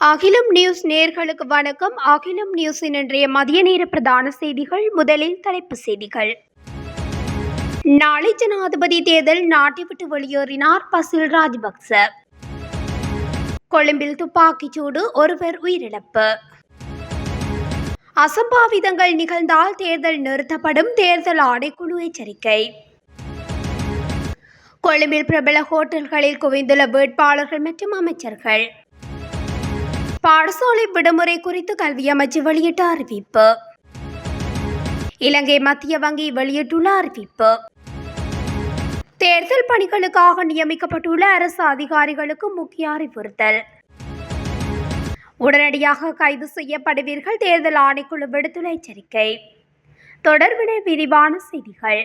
அகிலம் நியூஸ் நேர்களுக்கு வணக்கம். அகிலம் நியூஸின் இன்றைய மதிய நேர பிரதான செய்திகள் முதலில் தலைப்பு செய்திகள். நாளை ஜனாதிபதி தேர்தல் நாட்டை விட்டு வெளியேறினார் பசில் ராஜபக்ச. கொழும்பில் துப்பாக்கிச்சூடு ஒருவர் உயிரிழப்பு. அசம்பாவிதங்கள் நிகழ்ந்தால் தேர்தல் நிறுத்தப்படும் தேர்தல் ஆணைக்குழு எச்சரிக்கை. கொழும்பில் பிரபல ஹோட்டல்களில் குவிந்துள்ள வேட்பாளர்கள் மற்றும் அமைச்சர்கள். பாடசாலை விடுமுறை குறித்து கல்வி அமைச்சு வெளியிட்ட அறிவிப்பு. இலங்கை மத்திய வங்கி வெளியிட்டுள்ள அறிவிப்பு. தேர்தல் பணிகளுக்காக நியமிக்கப்பட்டுள்ள அரசு அதிகாரிகளுக்கு முக்கிய அறிவுறுத்தல். உடனடியாக கைது செய்யப்படுவீர்கள் தேர்தல் ஆணைக்குழு விடுத்துள்ள எச்சரிக்கை. தொடர்பின விரிவான செய்திகள்.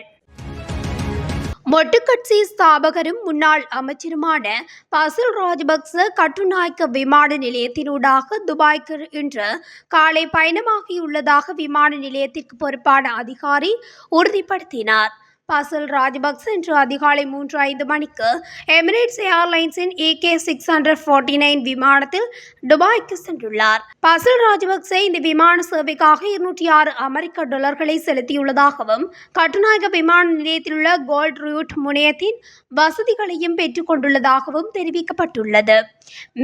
மொட்டுக்கட்சி ஸ்தாபகரும் முன்னாள் அமைச்சருமான பசில் ராஜபக்ச கட்டுநாயக்க விமான நிலையத்தினூடாக துபாய்க்கு இன்று காலை பயணமாகியுள்ளதாக விமான நிலையத்திற்கு பொறுப்பான அதிகாரி உறுதிப்படுத்தினார். பசில் ராஜபக்ச இன்று அதிகாலை மூன்று ஐந்து மணிக்கு Emirates ஏர்லைன்ஸின் AK six hundred forty nine விமானத்தில் துபாய்க்கு சென்றுள்ளார். பசில் ராஜபக்சே இந்த விமான சேவைக்காக இருநூற்றி ஆறு அமெரிக்க டாலர்களை செலுத்தியுள்ளதாகவும் கட்டுநாயக விமான நிலையத்தில் உள்ள கோல்ட் ரூட் முனையத்தின் வசதிகளையும் பெற்றுக்கொண்டுள்ளதாகவும் தெரிவிக்கப்பட்டுள்ளது.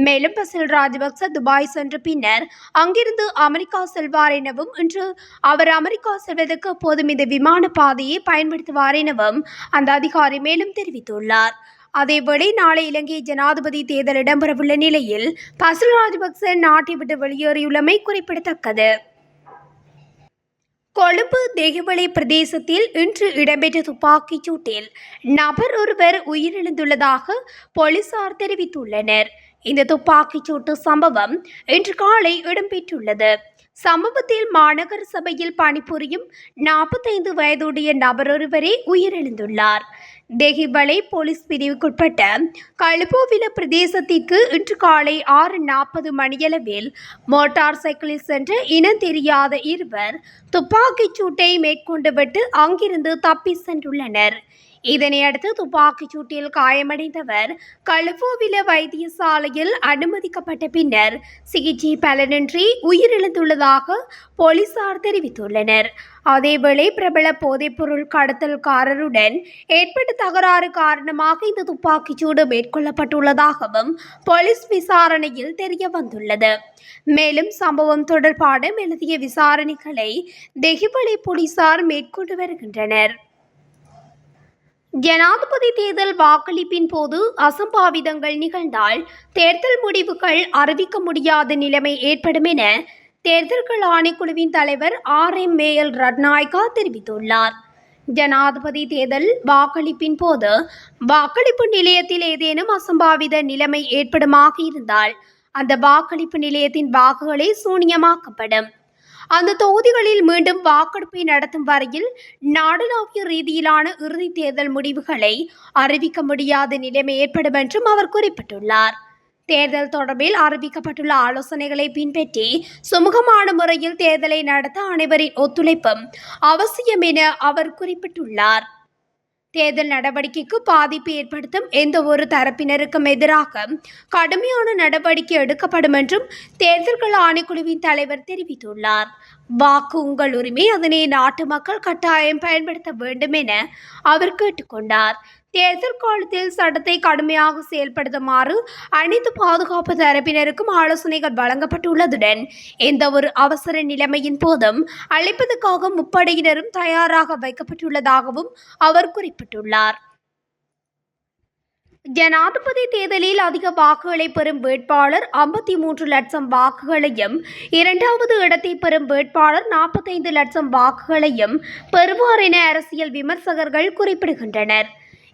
மேலும் பசில் ராஜபக்ச துபாய் சென்ற பின்னர் அங்கிருந்து அமெரிக்கா செல்வார் எனவும் இன்று அவர் அமெரிக்கா செல்வதற்கு போதும் இந்த விமான பாதையை பயன்படுத்துவார் எனவும் அந்த அதிகாரி மேலும் தெரிவித்துள்ளார். அதேவேளை நாளை இலங்கை ஜனாதிபதி தேர்தல் இடம்பெறவுள்ள நிலையில் பசுல் ராஜபக்ச நாட்டை விட்டு வெளியேறியுள்ளமை குறிப்பிடத்தக்கது. கொழும்பு தேகவளை பிரதேசத்தில் இன்று இடம்பெற்ற துப்பாக்கிச் சூட்டில் நபர் ஒருவர் உயிரிழந்துள்ளதாக போலீசார் தெரிவித்துள்ளனர். இந்த துப்பாக்கிச் சூட்டு சம்பவம் இன்று காலை இடம்பெற்றுள்ளது. சம்பவத்தில் மாநகர சபையில் பணிபுரியும் நாற்பத்தைந்து வயதுடைய நபரொருவரே உயிரிழந்துள்ளார். தெஹிவளை போலீஸ் பிரிவுக்குட்பட்ட கழுப்போவில பிரதேசத்திற்கு இன்று காலை ஆறு நாற்பது மணியளவில் மோட்டார் சைக்கிளில் சென்ற இனம் தெரியாத இருவர் துப்பாக்கிச் சூட்டை மேற்கொண்டுவிட்டு அங்கிருந்து தப்பி சென்றுள்ளனர். இதனையடுத்து துப்பாக்கிச் சூட்டில் காயமடைந்தவர் கழுவோவில வைத்தியசாலையில் அனுமதிக்கப்பட்ட பின்னர் சிகிச்சை பலனின்றி உயிரிழந்துள்ளதாக போலீசார் தெரிவித்துள்ளனர். அதேவேளை பிரபல போதைப்பொருள் கடத்தல்காரருடன் ஏற்பட்ட தகராறு காரணமாக இந்த துப்பாக்கிச்சூடு மேற்கொள்ளப்பட்டுள்ளதாகவும் போலீஸ் விசாரணையில் தெரிய வந்துள்ளது மேலும் சம்பவம் தொடர்பான எழுதிய விசாரணைகளை தெஹிபலை போலீசார் மேற்கொண்டு வருகின்றனர். ஜனாதிபதி தேர்தல் வாக்களிப்பின் போது அசம்பாவிதங்கள் நிகழ்ந்தால் தேர்தல் முடிவுகள் அறிவிக்க முடியாத நிலைமை ஏற்படும் என தேர்தல்கள் ஆணைக்குழுவின் தலைவர் ஆர் எம் மேயல் ரட்நாயக்கா தெரிவித்துள்ளார். ஜனாதிபதி தேர்தல் வாக்களிப்பின் போது வாக்களிப்பு நிலையத்தில் ஏதேனும் அசம்பாவித நிலைமை ஏற்படுமாக இருந்தால் அந்த வாக்களிப்பு நிலையத்தின் வாக்குகளே சூனியமாக்கப்படும். அந்த தொகுதிகளில் மீண்டும் வாக்கெடுப்பை நடத்தும் வரையில் நாடளாவிய ரீதியிலான இறுதி தேர்தல் முடிவுகளை அறிவிக்க முடியாத நிலைமை ஏற்படும் என்றும் அவர் குறிப்பிட்டுள்ளார். தேர்தல் தொடர்பில் அறிவிக்கப்பட்டுள்ள ஆலோசனைகளை பின்பற்றி சுமூகமான முறையில் தேர்தலை நடத்த அனைவரின் ஒத்துழைப்பும் அவசியம் என அவர் குறிப்பிட்டுள்ளார். தேர்தல் நடவடிக்கைக்கு பாதிப்பு ஏற்படுத்தும் எந்த ஒரு தரப்பினருக்கும் எதிராக கடுமையான நடவடிக்கை எடுக்கப்படும் என்றும் தேர்தல்கள் ஆணைக்குழுவின் தலைவர் தெரிவித்துள்ளார். வாக்கு உங்கள் உரிமை அதனை நாட்டு மக்கள் கட்டாயம் பயன்படுத்த வேண்டும் என அவர் கேட்டுக்கொண்டார். தேர்தல் காலத்தில் சட்டத்தை கடுமையாக செயல்படுத்துமாறு அனைத்து பாதுகாப்பு தரப்பினருக்கும் ஆலோசனைகள் வழங்கப்பட்டுள்ளதுடன் எந்த ஒரு அவசர நிலைமையின் போதும் அழைப்பதற்காக முப்படையினரும் தயாராக வைக்கப்பட்டுள்ளதாகவும் அவர் குறிப்பிட்டுள்ளார். ஜனாதிபதி தேர்தலில் அதிக வாக்குகளை பெறும் வேட்பாளர் ஐம்பத்தி மூன்று லட்சம் வாக்குகளையும் இரண்டாவது இடத்தை பெறும் வேட்பாளர் நாற்பத்தைந்து லட்சம் வாக்குகளையும் பெறுவார் என அரசியல் விமர்சகர்கள் குறிப்பிடுகின்றனர்.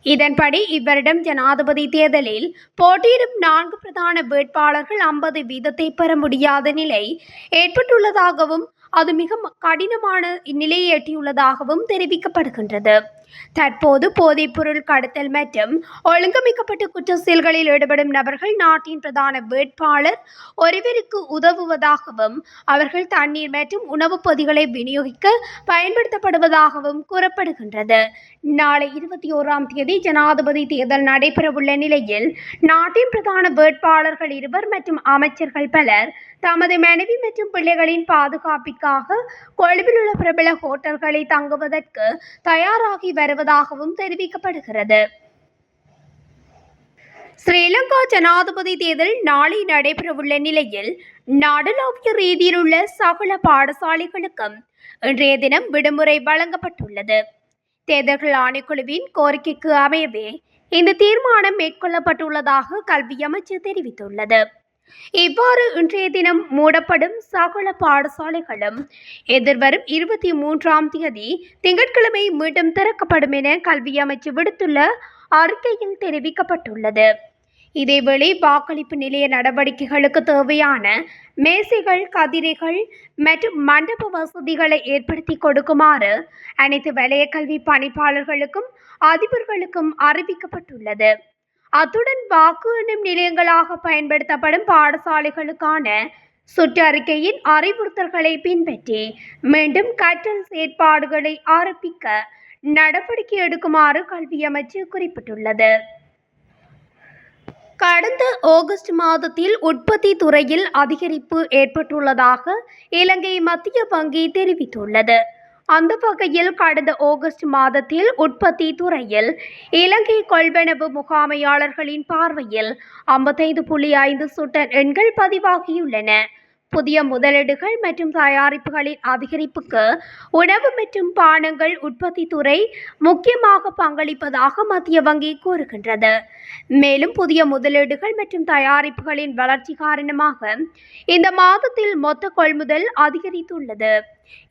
இதன்படி இவ்வருடம் ஜனாதிபதி தேர்தலில் போட்டியிடும் நான்கு பிரதான வேட்பாளர்கள் ஐம்பது வீதத்தை பெற முடியாத நிலை ஏற்பட்டுள்ளதாகவும் அது மிக கடினமான நிலையை எட்டியுள்ளதாகவும் தெரிவிக்கப்படுகின்றது. தற்போது போதைப்பொருள் கடத்தல் மற்றும் ஒழுங்கமைக்கப்பட்ட குற்ற செயல்களில் ஈடுபடும் நபர்கள் நாட்டின் பிரதான வேட்பாளர் ஒருவருக்கு உதவுவதாகவும் அவர்கள் தண்ணீர் மற்றும் உணவுப் பொதிகளை விநியோகிக்க பயன்படுத்தப்படுவதாகவும் கூறப்படுகின்றது. நாளை இருபத்தி ஓராம் தேதி ஜனாதிபதி தேர்தல் நடைபெறவுள்ள நிலையில் நாட்டின் பிரதான வேட்பாளர்கள் இருவர் மற்றும் அமைச்சர்கள் பலர் தமது மனைவி மற்றும் பிள்ளைகளின் பாதுகாப்பிற்காக கொழும்பில் உள்ள பிரபல ஹோட்டல்களை தங்குவதற்கு தயாராகி வருவதாகவும் தெரிவிக்கப்படுகிறது. ஸ்ரீலங்கா ஜனாதிபதி தேர்தல் நாளை நடைபெறவுள்ள நிலையில் நாடளாவிய ரீதியில் உள்ள சகல பாடசாலைகளுக்கும் இன்றைய தினம் விடுமுறை வழங்கப்பட்டுள்ளது. தேர்தல்கள் ஆணைக்குழுவின் கோரிக்கைக்கு அமையவே இந்த தீர்மானம் மேற்கொள்ளப்பட்டுள்ளதாக கல்வி அமைச்சர் தெரிவித்துள்ளது. இவ்வாறு இன்றைய தினம் மூடப்படும் சகல பாடசாலைகளும் எதிர்வரும் இருபத்தி மூன்றாம் தேதி திங்கட்கிழமை மீண்டும் திறக்கப்படும் என கல்வி அமைச்சு விடுத்துள்ள அறிக்கையில் தெரிவிக்கப்பட்டுள்ளது. இதேவேளை வாக்களிப்பு நிலைய நடவடிக்கைகளுக்கு தேவையான மேசைகள் கதிரைகள் மற்றும் மண்டப வசதிகளை ஏற்படுத்தி கொடுக்குமாறு அனைத்து வலய கல்வி பணிப்பாளர்களுக்கும் அதிபர்களுக்கும் அறிவிக்கப்பட்டுள்ளது. அத்துடன் வாக்கு எண்ணும் நிலையங்களாக பயன்படுத்தப்படும் பாடசாலைகளுக்கான சுற்றறிக்கையின் அறிவுறுத்தல்களை பின்பற்றி மீண்டும் கற்றல் செயற்பாடுகளை ஆரம்பிக்க நடவடிக்கை எடுக்குமாறு கல்வி அமைச்சு குறிப்பிட்டுள்ளது. கடந்த ஆகஸ்ட் மாதத்தில் உற்பத்தி துறையில் அதிகரிப்பு ஏற்பட்டுள்ளதாக இலங்கை மத்திய வங்கி தெரிவித்துள்ளது. அந்த வகையில் கடந்த ஆகஸ்ட் மாதத்தில் உற்பத்தி துறையில் இலங்கை கொள்வனவு முகாமையாளர்களின் பார்வையில் ஐம்பத்தைந்து புள்ளி ஐந்து சுட்டன் எண்கள் பதிவாகியுள்ளன. புதிய முதலீடுகள் மற்றும் தயாரிப்புகளின் அதிகரிப்புக்கு உணவு மற்றும் பானங்கள் உற்பத்தி துறை முக்கியமாக பங்களிப்பதாக மத்திய வங்கி கூறுகின்றது. மேலும் புதிய முதலீடுகள் மற்றும் தயாரிப்புகளின் வளர்ச்சி காரணமாக இந்த மாதத்தில் மொத்த கொள்முதல் அதிகரித்துள்ளது.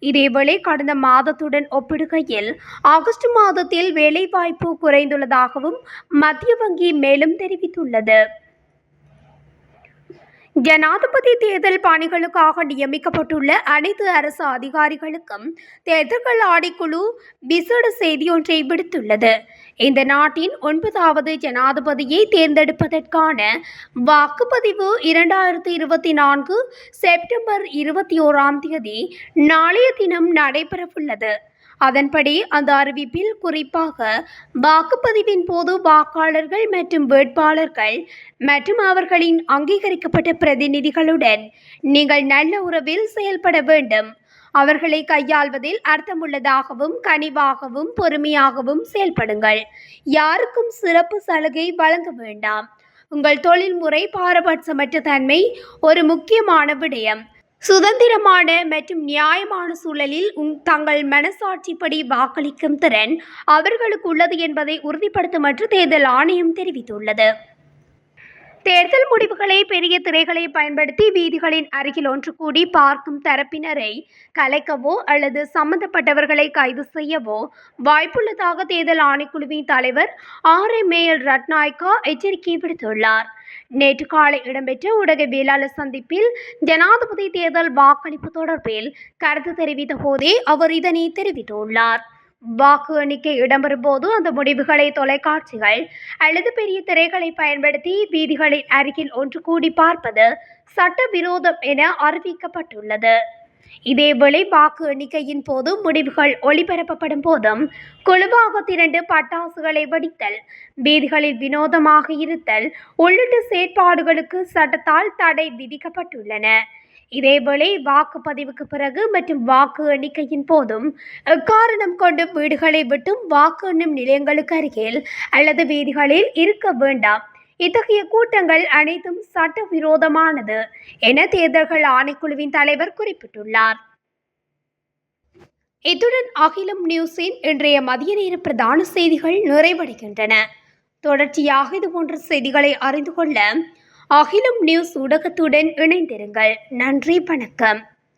இதேவேளை கடந்த மாதத்துடன் ஒப்பிடுகையில் ஆகஸ்ட் மாதத்தில் வேலைவாய்ப்பு குறைந்துள்ளதாகவும் மத்திய வங்கி மேலும் தெரிவித்துள்ளது. ஜனாதிபதி தேர்தல் பணிகளுக்காக நியமிக்கப்பட்டுள்ள அனைத்து அரசு அதிகாரிகளுக்கும் தேர்தல்கள் ஆணைக்குழு விசேட செய்தியொன்றை விடுத்துள்ளது. இந்த நாட்டின் ஒன்பதாவது ஜனாதிபதியை தேர்ந்தெடுப்பதற்கான வாக்குப்பதிவு இரண்டாயிரத்தி இருபத்தி நான்கு செப்டம்பர் இருபத்தி ஓராம் தேதி நாளைய தினம் நடைபெறவுள்ளது. அதன்படி அந்த அறிவிப்பில் குறிப்பாக வாக்குப்பதிவின் போது வாக்காளர்கள் மற்றும் வேட்பாளர்கள் மற்றும் அவர்களின் அங்கீகரிக்கப்பட்ட பிரதிநிதிகளுடன் நீங்கள் நல்ல உறவில் செயல்பட வேண்டும். அவர்களை கையாள்வதில் அர்த்தமுள்ளதாகவும் கனிவாகவும் பொறுமையாகவும் செயல்படுங்கள். யாருக்கும் சிறப்பு சலுகை வழங்க வேண்டாம். உங்கள் தொழில்முறை பாரபட்சமற்ற தன்மை ஒரு முக்கியமான விடயம். சுதந்திரமான மற்றும் நியாயமான சூழலில் தங்கள் மனசாட்சிப்படி வாக்களிக்கும் திறன் அவர்களுக்கு உள்ளது என்பதை உறுதிப்படுத்தும் என்று தேர்தல் ஆணையம் தெரிவித்துள்ளது. தேர்தல் முடிவுகளை பெரிய திரைகளை பயன்படுத்தி வீதிகளின் அருகில் ஒன்று கூடி பார்க்கும் தரப்பினரை கலைக்கவோ அல்லது சம்பந்தப்பட்டவர்களை கைது செய்யவோ வாய்ப்புள்ளதாக தேர்தல் ஆணைக்குழுவின் தலைவர் ஆர் எம் மேயல் ரட்நாயக்கா எச்சரிக்கை விடுத்துள்ளார். நேற்று காலை இடம்பெற்ற ஊடகவியலாளர் சந்திப்பில் ஜனாதிபதி தேர்தல் வாக்களிப்பு தொடர்பில் கருத்து தெரிவித்த போதே அவர் இதனை தெரிவித்துள்ளார். வாக்கு எண்ணிக்கை இடம்பெறும் போது அந்த முடிவுகளை தொலைக்காட்சிகள் அல்லது பெரிய திரைகளை பயன்படுத்தி வீதிகளின் அருகில் ஒன்று கூடி பார்ப்பது சட்டவிரோதம் என அறிவிக்கப்பட்டுள்ளது. இதேவேளை வாக்கு எண்ணிக்கையின் போது முடிவுகள் ஒளிபரப்பப்படும் போதும் குழுவாக திரண்டு பட்டாசுகளை வெடித்தல் வீதிகளில் வினோதமாக இருத்தல் உள்ளிட்ட செயற்பாடுகளுக்கு சட்டத்தால் தடை விதிக்கப்பட்டுள்ளன. இதேவேளை வாக்குப்பதிவுக்கு பிறகு மற்றும் வாக்கு எண்ணிக்கையின் போதும் எக்காரணம் கொண்டு வீடுகளை விட்டும் வாக்கு எண்ணும் நிலையங்களுக்கு அருகில் அல்லது வீதிகளில் இருக்க வேண்டாம். இத்தகைய கூட்டங்கள் அனைத்தும் சட்டவிரோதமானது என தேர்தல்கள் ஆணைக்குழுவின் தலைவர் குறிப்பிட்டுள்ளார். இத்துடன் அகிலம் நியூஸின் இன்றைய மதிய நேர பிரதான செய்திகள் நிறைவடைகின்றன. தொடர்ச்சியாக இது போன்ற செய்திகளை அறிந்து கொள்ள அகிலம் நியூஸ் ஊடகத்துடன் இணைந்திருங்கள். நன்றி வணக்கம்.